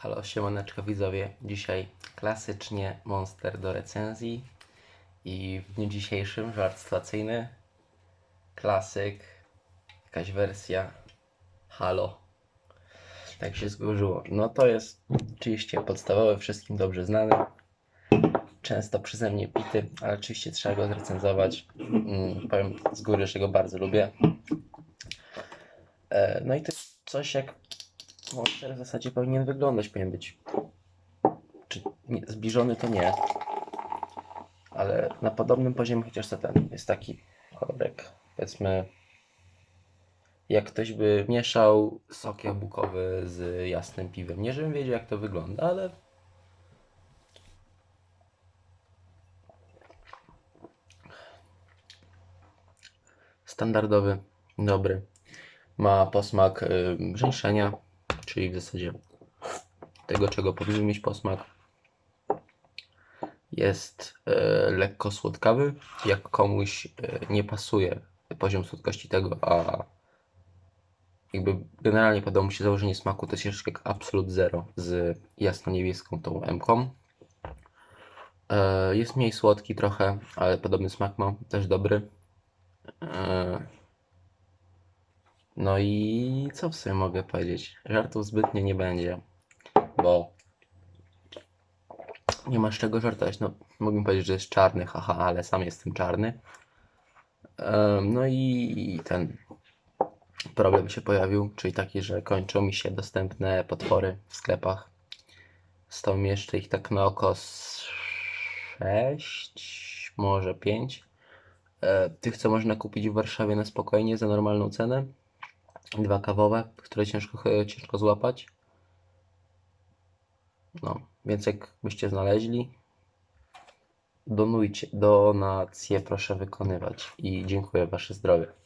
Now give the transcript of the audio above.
Halo, siemaneczko widzowie. Dzisiaj klasycznie Monster do recenzji i w dniu dzisiejszym żart sytuacyjny, klasyk, jakaś wersja Halo. Tak się złożyło. No to jest oczywiście podstawowy, wszystkim dobrze znany, często przeze mnie pity, ale oczywiście trzeba go zrecenzować. Mm, powiem z góry, że go bardzo lubię. E, no i to jest coś jak Monster w zasadzie powinien wyglądać, powinien być. Czy nie, zbliżony to nie. Ale na podobnym poziomie, chociaż to ten jest taki kolorek, powiedzmy. Jak ktoś by mieszał sok jabłkowy z jasnym piwem. Nie żebym wiedział jak to wygląda, ale standardowy, dobry. Ma posmak y, żeńszenia, czyli w zasadzie tego, czego powinien mieć posmak. Jest y, lekko słodkawy. Jak komuś y, nie pasuje poziom słodkości tego, a jakby generalnie podoba mu się założenie smaku, to jest troszeczkę jak Absolute Zero z jasno-niebieską tą M-ką. E, Jest mniej słodki trochę, ale podobny smak ma, też dobry. E, No i co w sumie mogę powiedzieć? Żartów zbytnio nie będzie, bo nie masz czego żartować. No, mógłbym powiedzieć, że jest czarny, haha, ale sam jestem czarny. E, No i ten problem się pojawił, czyli taki, że kończą mi się dostępne potwory w sklepach. Stał mi jeszcze ich tak na oko z 6, może 5. Tych, co można kupić w Warszawie na spokojnie za normalną cenę. Dwa kawowe, które ciężko, ciężko złapać. No, więc jak byście znaleźli, donujcie, donacje proszę wykonywać i dziękuję, wasze zdrowie.